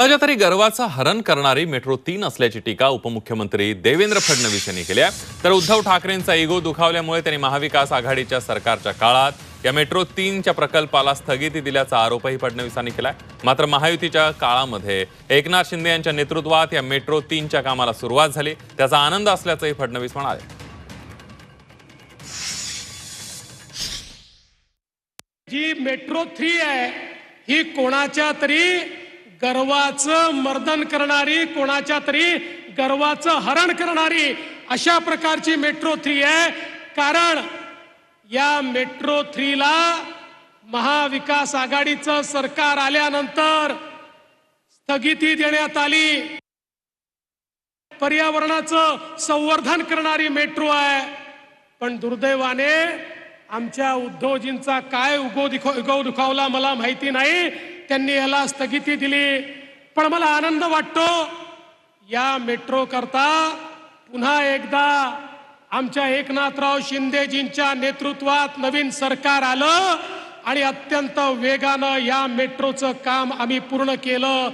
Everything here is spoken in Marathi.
माझ्या तरी गर्वाचं हरण करणारी मेट्रो तीन असल्याची टीका उपमुख्यमंत्री देवेंद्र फडणवीस यांनी केली आहे. तर उद्धव ठाकरेंचा इगो दुखावल्यामुळे त्यांनी महाविकास आघाडीच्या सरकारच्या काळात या मेट्रो तीनच्या प्रकल्पाला स्थगिती दिल्याचा आरोपही फडणवीसांनी केलाय. मात्र महायुतीच्या काळामध्ये एकनाथ शिंदे यांच्या नेतृत्वात या मेट्रो तीनच्या कामाला सुरुवात झाली. त्याचा आनंद असल्याचंही फडणवीस म्हणाले. जी मेट्रो थ्री आहे ही कोणाच्या तरी गर्वाचं मर्दन करणारी कोणाच्या तरी गर्वाचं हरण करणारी अशा प्रकारची मेट्रो थ्री आहे. कारण या मेट्रो थ्रीला महाविकास आघाडीचं सरकार आल्यानंतर स्थगिती देण्यात आली. पर्यावरणाचं संवर्धन करणारी मेट्रो आहे. पण दुर्दैवाने आमच्या उद्धवजींचा काय उगो दिखो उगव दुखावला मला माहिती नाही. त्यांनी याला स्थगिती दिली. पण मला आनंद वाटतो या मेट्रो करता पुन्हा एकदा आमच्या एकनाथराव शिंदेजींच्या नेतृत्वात नवीन सरकार आलं आणि अत्यंत वेगानं या मेट्रोचं काम आम्ही पूर्ण केलं.